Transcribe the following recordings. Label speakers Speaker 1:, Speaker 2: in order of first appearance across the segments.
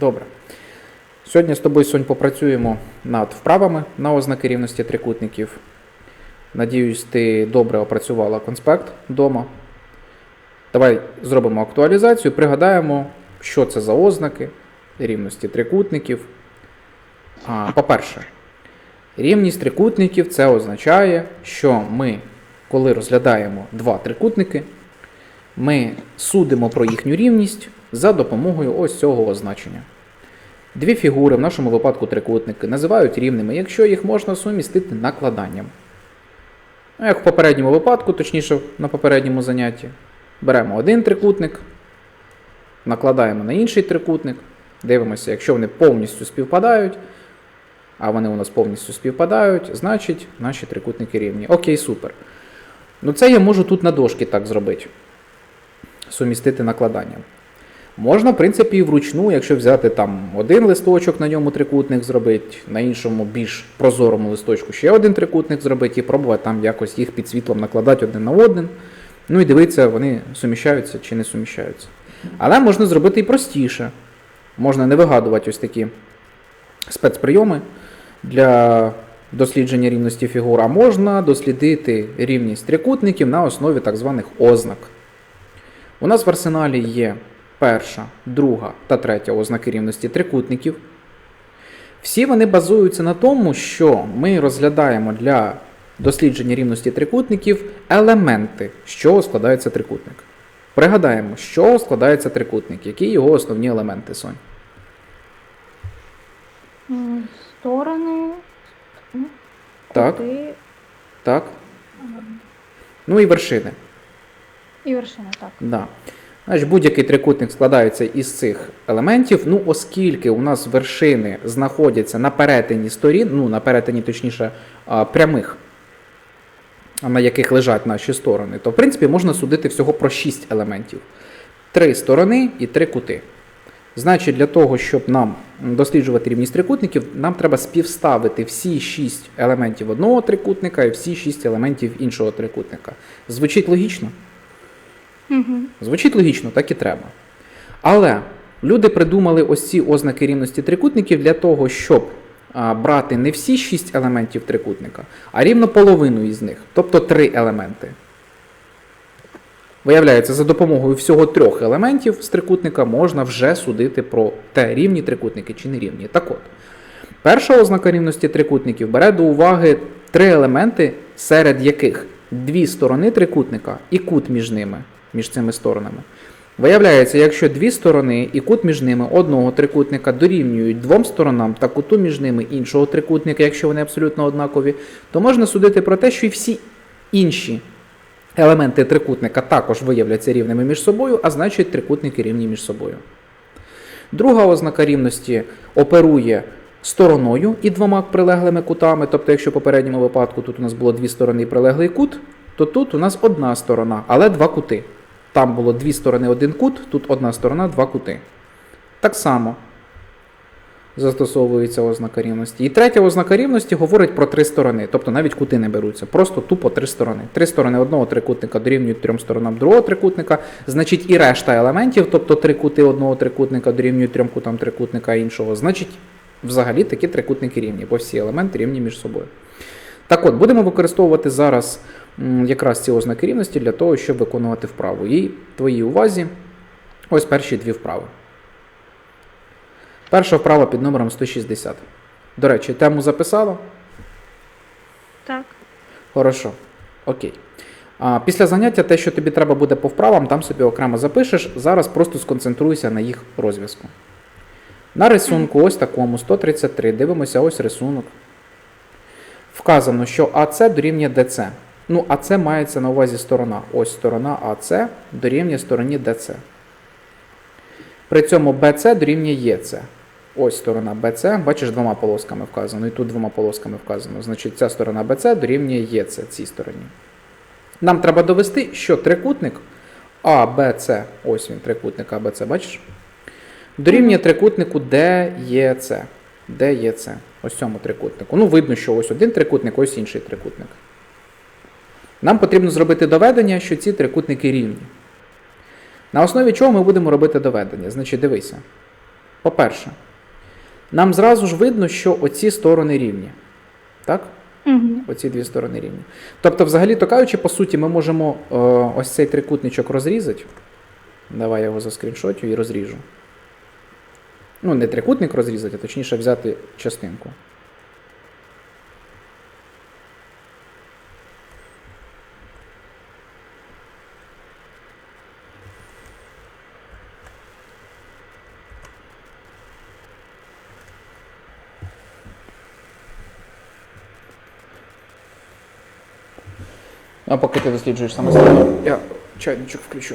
Speaker 1: Добре. Сьогодні з тобою Сонь, попрацюємо над вправами на ознаки рівності трикутників. Надіюсь, ти добре опрацювала конспект вдома. Давай зробимо актуалізацію, пригадаємо, що це за ознаки рівності трикутників. По-перше, рівність трикутників це означає, що ми, коли розглядаємо два трикутники, ми судимо про їхню рівність за допомогою ось цього означення. Дві фігури, в нашому випадку трикутники, називають рівними, якщо їх можна сумістити накладанням. Як в попередньому випадку, точніше на попередньому занятті, беремо один трикутник, накладаємо на інший трикутник, дивимося, якщо вони повністю співпадають, а вони у нас повністю співпадають, значить наші трикутники рівні. Окей, супер. Ну це я можу тут на дошки так зробити. Сумістити накладанням. Можна, в принципі, і вручну, якщо взяти там один листочок, на ньому трикутник зробити, на іншому більш прозорому листочку ще один трикутник зробити і пробувати там якось їх під світлом накладати один на один. Ну і дивитися, вони суміщаються чи не суміщаються. Але можна зробити і простіше. Можна не вигадувати ось такі спецприйоми для дослідження рівності фігур, а можна дослідити рівність трикутників на основі так званих ознак. У нас в арсеналі є перша, друга та третя ознаки рівності трикутників. Всі вони базуються на тому, що ми розглядаємо для дослідження рівності трикутників елементи, з чого складається трикутник. Пригадаємо, з чого складається трикутник, які його основні елементи, Сонь.
Speaker 2: Сторони.
Speaker 1: Так.
Speaker 2: кути
Speaker 1: Так? Ну і вершини.
Speaker 2: І вершина, так.
Speaker 1: Да. Значить, будь-який трикутник складається із цих елементів. Ну, оскільки у нас вершини знаходяться на перетині сторін, ну, на перетині, точніше, прямих, на яких лежать наші сторони, то в принципі можна судити всього про 6 елементів: три сторони і три кути. Значить, для того, щоб нам досліджувати рівність трикутників, нам треба співставити всі 6 елементів одного трикутника і всі 6 елементів іншого трикутника. Звучить логічно? Звучить логічно, так і треба. Але люди придумали ось ці ознаки рівності трикутників для того, щоб брати не всі шість елементів трикутника, а рівно половину із них, тобто три елементи. Виявляється, за допомогою всього трьох елементів з трикутника можна вже судити про те, рівні трикутники чи не рівні. Так от, перша ознака рівності трикутників бере до уваги три елементи, серед яких дві сторони трикутника і кут між ними, між цими сторонами. Виявляється, якщо дві сторони і кут між ними одного трикутника дорівнюють двом сторонам та куту між ними іншого трикутника, якщо вони абсолютно однакові, то можна судити про те, що і всі інші елементи трикутника також виявляться рівними між собою, а значить трикутники рівні між собою. Друга ознака рівності оперує стороною і двома прилеглими кутами. Тобто, якщо в попередньому випадку тут у нас було дві сторони і прилеглий кут, то тут у нас одна сторона, але два кути. Там було дві сторони, один кут, тут одна сторона, два кути. Так само застосовується ознака рівності. І третя ознака рівності говорить про три сторони, тобто навіть кути не беруться, просто тупо три сторони. Три сторони одного трикутника дорівнюють трьом сторонам другого трикутника, значить і решта елементів, тобто три кути одного трикутника дорівнюють трьом кутам трикутника іншого, значить взагалі такі трикутники рівні, бо всі елементи рівні між собою. Так от, будемо використовувати зараз якраз ці ознаки рівності для того, щоб виконувати вправу. І твоїй увазі ось перші дві вправи. Перша вправа під номером 160. До речі, тему записала?
Speaker 2: Так.
Speaker 1: Хорошо. Окей. А, після заняття те, що тобі треба буде по вправам, там собі окремо запишеш. Зараз просто сконцентруйся на їх розв'язку. На рисунку, ось такому, 133, дивимося ось рисунок. Вказано, що АС дорівнює ДЦ. Ну, АС мається на увазі сторона. Ось сторона АС дорівнює стороні ДЦ. При цьому BC дорівнює ЄЦ. Ось сторона BC, бачиш, двома полосками вказано, і тут двома полосками вказано. Значить, ця сторона BC дорівнює ЄЦ цій стороні. Нам треба довести, що трикутник ABC, ось він, трикутник ABC, бачиш? Дорівнює трикутнику DEC. DEC. Ось цьому трикутнику. Ну, видно, що ось один трикутник, ось інший трикутник. Нам потрібно зробити доведення, що ці трикутники рівні. На основі чого ми будемо робити доведення? Значить, дивися. По-перше, нам зразу ж видно, що оці сторони рівні. Так?
Speaker 2: Угу.
Speaker 1: Оці дві сторони рівні. Тобто, взагалі-то кажучи, по суті, ми можемо е, ось цей трикутничок розрізати. Давай я його заскріншотю і розріжу. Ну, не трикутник розрізати, а точніше взяти частинку. А поки ти досліджуєш самостійно, я чайничок включу.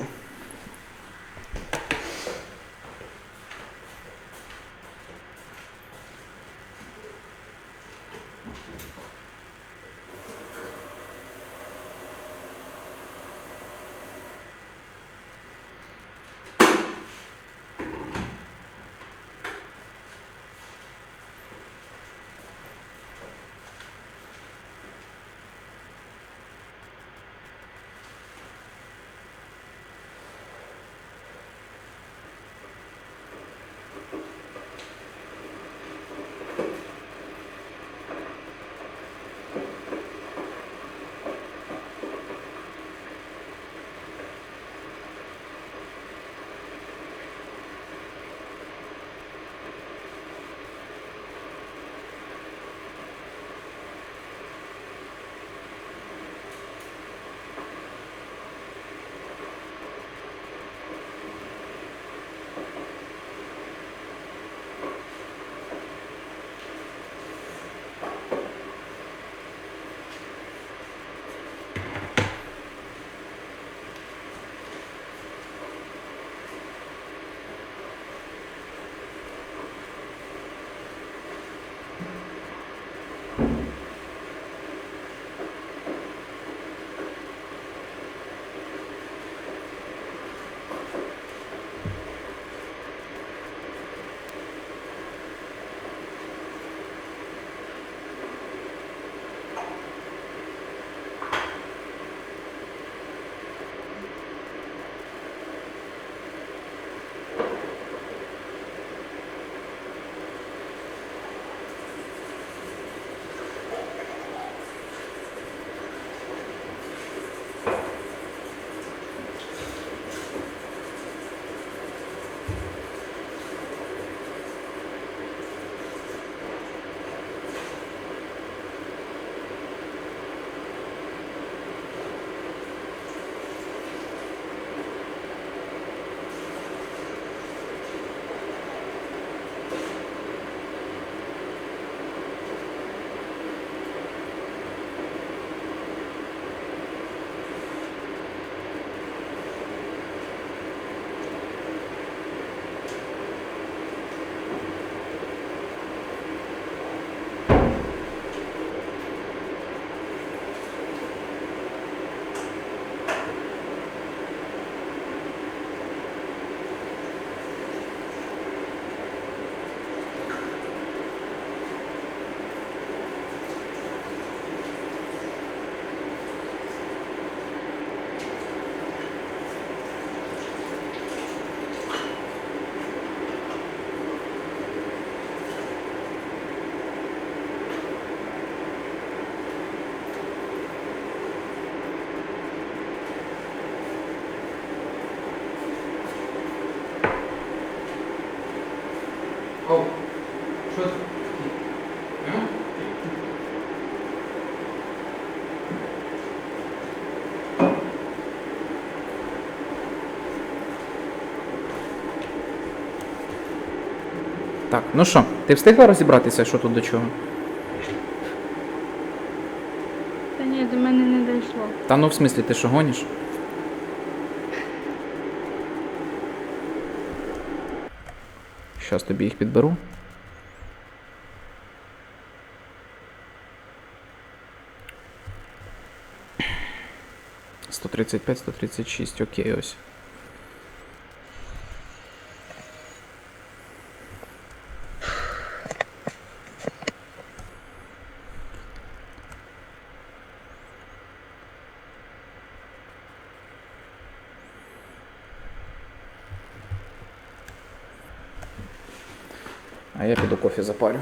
Speaker 1: Так, ну що, ти встигла розібратися, що тут до чого?
Speaker 2: Та ні, до мене не дійшло.
Speaker 1: Та ну в смислі, ти що гониш? Щас тобі їх підберу. Сто тридцять п'ять, сто тридцять шість, окей, ось. А я піду кофе запарю.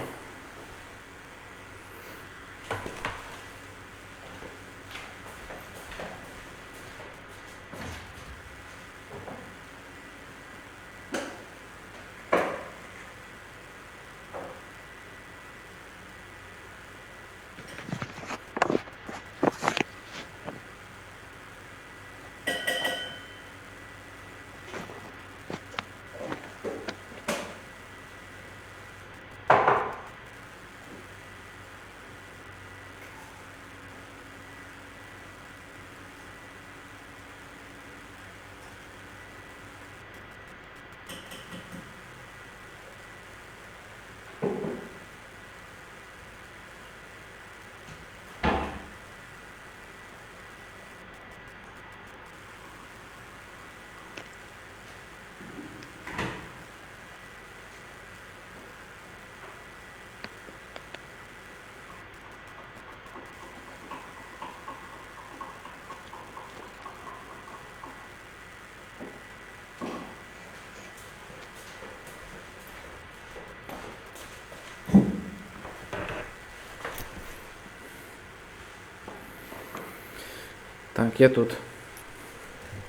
Speaker 1: Так, я тут.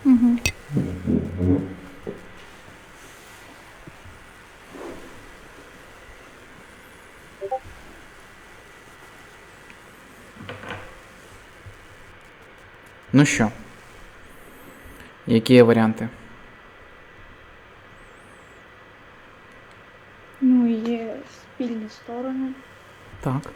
Speaker 2: Угу.
Speaker 1: Ну що? Які є варіанти?
Speaker 2: Ну, є спільні сторони.
Speaker 1: Так.